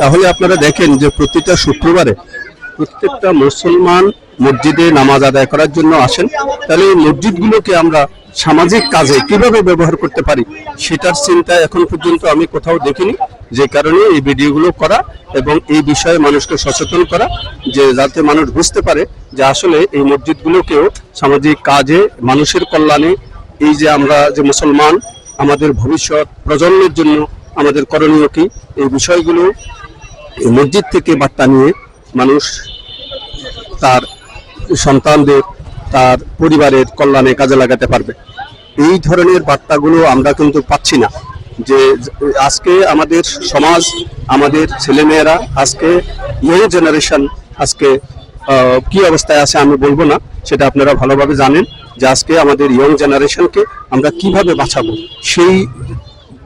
তাহলে আপনারা দেখেন যে প্রতিটা শুক্রবারে প্রত্যেকটা মুসলমান মসজিদে নামাজ আদায় করার জন্য আসেন। তাহলে এই মসজিদগুলোকে আমরা সামাজিক কাজে কীভাবে ব্যবহার করতে পারি সেটার চিন্তা এখন পর্যন্ত আমি কোথাও দেখিনি। যে কারণে এই ভিডিওগুলো করা এবং এই বিষয়ে মানুষকে সচেতন করা, যে যাতে মানুষ বুঝতে পারে যে আসলে এই মসজিদগুলোকেও সামাজিক কাজে, মানুষের কল্যাণে এই যে আমরা যে মুসলমান, আমাদের ভবিষ্যৎ প্রজন্মের জন্য আমাদের করণীয় কি, এই বিষয়গুলো মসজিদ থেকে বার্তা নিয়ে মানুষ তার সন্তানদের, তার পরিবারের কল্যাণে কাজে লাগাতে পারবে। এই ধরনের বার্তাগুলো আমরা কিন্তু পাচ্ছি না। যে আজকে আমাদের সমাজ, আমাদের ছেলেমেয়েরা আজকে ইয়ং জেনারেশন আজকে কি অবস্থায় আছে আমি বলব না, সেটা আপনারা ভালোভাবে জানেন যে আজকে আমাদের ইয়ং জেনারেশনকে আমরা কীভাবে বাঁচাবো। সেই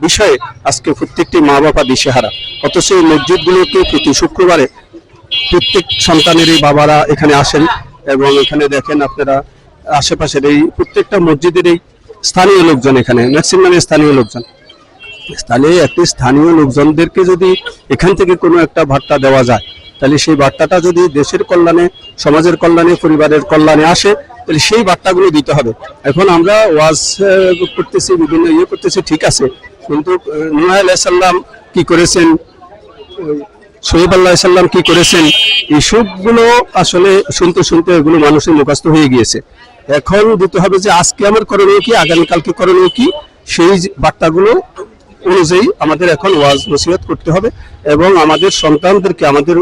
বিষয়ে আজকে প্রত্যেকটি মা বাবা দিশেহারা। অথচ এই মসজিদগুলোকে প্রতি শুক্রবারে প্রত্যেক সন্তানেরই বাবারা এখানে আসেন এবং এখানে দেখেন আপনারা আশেপাশের এই প্রত্যেকটা মসজিদের এই স্থানীয় লোকজন এখানে, ম্যাক্সিমাম স্থানীয় লোকজন। তাহলে একটি স্থানীয় লোকজনদেরকে যদি এখান থেকে কোনো একটা বার্তা দেওয়া যায়, তাহলে সেই বার্তাটা যদি দেশের কল্যাণে, সমাজের কল্যাণে, পরিবারের কল্যাণে আসে, তাহলে সেই বার্তাগুলো দিতে হবে। এখন আমরা ওয়াজ করতেছি, বিভিন্ন ইয়ে করতেছি, ঠিক আছে। কিন্তু নুহ আলাইসাল্লাম কি করেছেন? সোহেব আল্লাহ সাল্লাম কি করেছেন? এই সবগুলো আসলে শুনতে শুনতে এগুলো মানুষের মুখস্থ হয়ে গিয়েছে। এখন দিতে হবে যে আজকে আমার করণীয় কি আগামীকালকে করণীয় কি, সেই বার্তাগুলো অনুযায়ী আমাদের এখন ওয়াজ নসিহত করতে হবে এবং আমাদের সন্তানদেরকে, আমাদের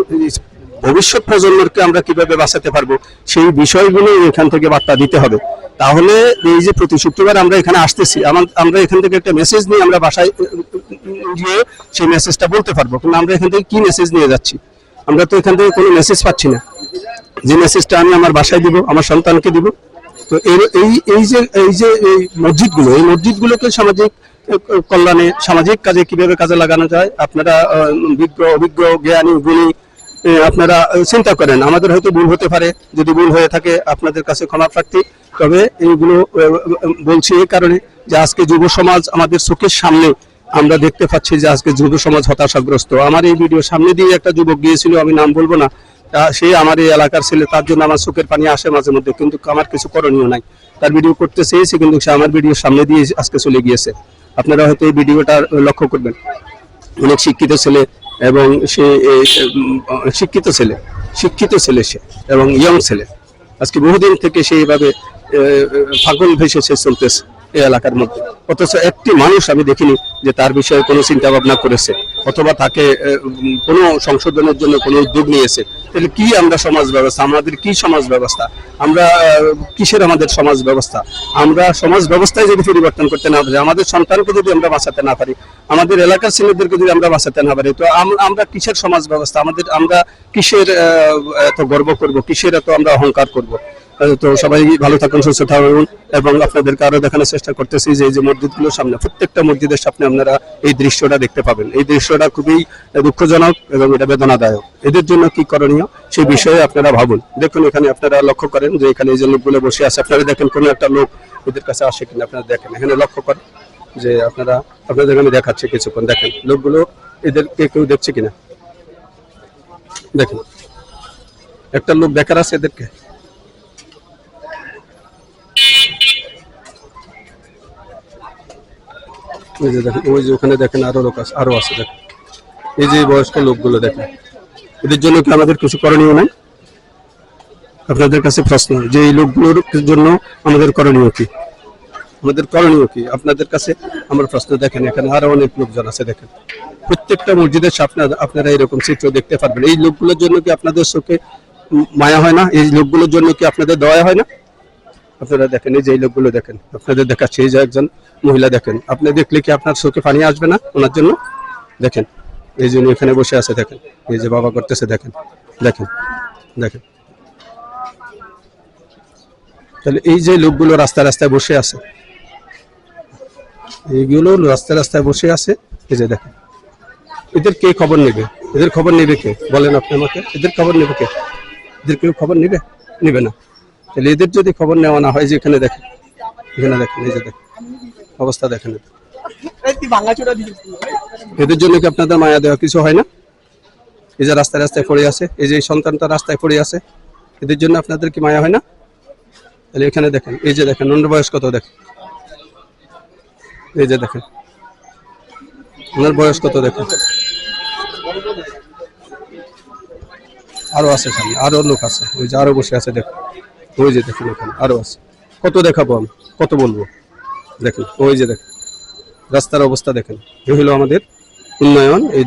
ভবিষ্যৎ প্রজন্মকে আমরা কীভাবে বাঁচাতে পারব, সেই বিষয়গুলো এখান থেকে বার্তা দিতে হবে। তাহলে এই যে প্রতি শুক্রবার আমরা এখানে আসতেছি, আমার- এখান থেকে একটা মেসেজ নিয়ে আমরা বাসায় গিয়ে সেই মেসেজটা বলতে পারব। কিন্তু আমরা এখান থেকে কি মেসেজ নিয়ে যাচ্ছি? আমরা তো এখান থেকে কোনো মেসেজ পাচ্ছি না। যে মেসেজটা আমি আমার বাসায় দিব, আমার সন্তানকে দিব, তো এই এই যে এই যে, এই মসজিদগুলো, এই মসজিদগুলোকে সামাজিক কল্যাণে, সামাজিক কাজে কীভাবে কাজে লাগানো যায়? আপনারা বিজ্ঞ অভিজ্ঞ, জ্ঞানী, গুণী আপনারা চিন্তা করেন, আমাদের হয়তো ভুল হতে পারে, যদি ভুল হয়ে থাকে, আপনাদের কাছে ক্ষমা প্রার্থী। তবে এইগুলো বলছি এই কারণে যে আজকে যুব সমাজ আমাদের চোখের সামনে আমরা দেখতে পাচ্ছি যে আজকে যুব সমাজ হতাশাগ্রস্ত। আমার এই ভিডিও সামনে দিয়ে একটা যুবক গিয়েছিল, আমি নাম বলব না। সে আমার এই এলাকার ছেলে, তার জন্য আমার চোখের পানি আসে মাঝে মধ্যে, কিন্তু আমার কিছু করণীয় নাই। তার ভিডিও করতে চেয়েছি, কিন্তু সে আমার ভিডিও সামনে দিয়ে আজকে চলে গিয়েছে। আপনারা হয়তো এই ভিডিওটা লক্ষ্য করবেন। অনেক শিক্ষিত ছেলে এবং সে শিক্ষিত ছেলে শিক্ষিত ছেলে সে এবং ইয়ং ছেলে। আজকে বহুদিন থেকে সে এইভাবে ফাগুন ভেসে সে চলতেছে এই এলাকার মধ্যে। অথচ একটি মানুষ আমি দেখিনি যে তার বিষয়ে কোনো চিন্তা ভাবনা করেছে। অথবা তাকে কোনো সংশোধনের জন্য কোনো উদ্যোগ নিয়েছে। তাহলে কি আমরা সমাজ ব্যবস্থা? আমাদের কি সমাজ ব্যবস্থা? আমরা কিসের আমাদের সমাজ ব্যবস্থা? আমরা সমাজ ব্যবস্থায় যদি পরিবর্তন করতে না পারি, আমাদের সন্তানকে যদি আমরা বাঁচাতে না পারি, আমাদের এলাকার ছেলেদেরকে যদি আমরা বাঁচাতে না পারি, তো আমরা কিসের সমাজ ব্যবস্থা? আমাদের, আমরা কিসের এত গর্ব করব? কিসের এত আমরা অহংকার করব? তো সবাই ভালো থাকুন, সুস্থ থাকুন এবং আপনাদেরকে আরও দেখানোর চেষ্টা করতেছি যে যে মসজিদগুলোর সামনে, প্রত্যেকটা মসজিদের সামনে আপনারা এই দৃশ্যটা দেখতে পাবেন। এই দৃশ্যটা খুবই দুঃখজনক এবং এটা বেদনাদায়ক। এদের জন্য কি করণীয়? সেই বিষয়ে আপনারা ভাবুন। দেখুন, এখানে আপনারা লক্ষ্য করেন যে এখানে এই যে লোকগুলো বসে আছে, আপনারা দেখেন কোনো একটা লোক এদের কাছে আসে কিনা, আপনারা দেখেন। এখানে লক্ষ্য করেন যে আপনারা, আপনাদের আমি দেখাচ্ছি কিছুক্ষণ। দেখেন, লোকগুলো এদেরকে কেউ দেখছে কিনা? দেখেন, একটা লোক বেকার আছে এদেরকে। এই যে দেখেন, ওই যে ওখানে দেখেন আরও লোক আছে, আরও আছে দেখেন। এই যে বয়স্ক লোকগুলো দেখেন, এদের জন্য কি আমাদের কিছু করণীয় নাই? আপনাদের কাছে প্রশ্ন, যে এই লোকগুলোর জন্য আমাদের করণীয় কি? আমাদের করণীয় কি? আপনাদের কাছে আমার প্রশ্ন দেখেন, এখানে আরও অনেক লোকজন আছে দেখেন। প্রত্যেকটা মসজিদের সামনে আপনারা এরকম চিত্র দেখতে পারবেন। এই লোকগুলোর জন্য কি আপনাদের চোখে মায়া হয় না? এই লোকগুলোর জন্য কি আপনাদের দয়া হয় না? আপনারা দেখেন, এই যে লোকগুলো দেখেন, আপনাদের দেখাচ্ছে, এই যে একজন মহিলা দেখেন, আপনি দেখলে কি আপনার চোখে পানি আসবে না ওনার জন্য? দেখেন, এই জন্য এখানে বসে আছে, দেখেন, এই যে বাবা করতেছে, দেখেন দেখেন দেখেন। তাহলে এই যে লোকগুলো রাস্তায় রাস্তায় বসে আছে, এইগুলো রাস্তায় রাস্তায় বসে আছে, এই যে দেখেন। এদের কে খবর নেবে? এদের খবর নেবে কে? বলেন আপনি আমাকে, এদের খবর নেবে কে? এদের কেউ খবর নেবে? নেবে না। তাহলে এদের যদি খবর নেওয়া না হয় যে এখানে দেখেন এখানে দেখেন এই যে দেখেন অবস্থা দেখেন এদের। জন্য কি আপনাদের মায়া দেওয়া কিছু হয় না? এই যে রাস্তায় রাস্তায় পড়ে আছে এই যে সন্তানটা রাস্তায় পড়ে আছে এদের জন্য আপনাদের কি মায়া হয় না? তাহলে এখানে দেখেন এই যে দেখেন অন্য বয়স কত দেখেন? এই যে দেখেন ওনার বয়স কত দেখেন? আরও আছে সামনে আরও লোক আছে ওই যে আরও বসে আছে দেখুন। ওই যে দেখুন ওখানে আরও আছে। কত দেখাবো আমি? কত বলব? দেখেন, ওই যে দেখেন। রাস্তার অবস্থা দেখেন। এই হলো আমাদের উন্নয়ন, এই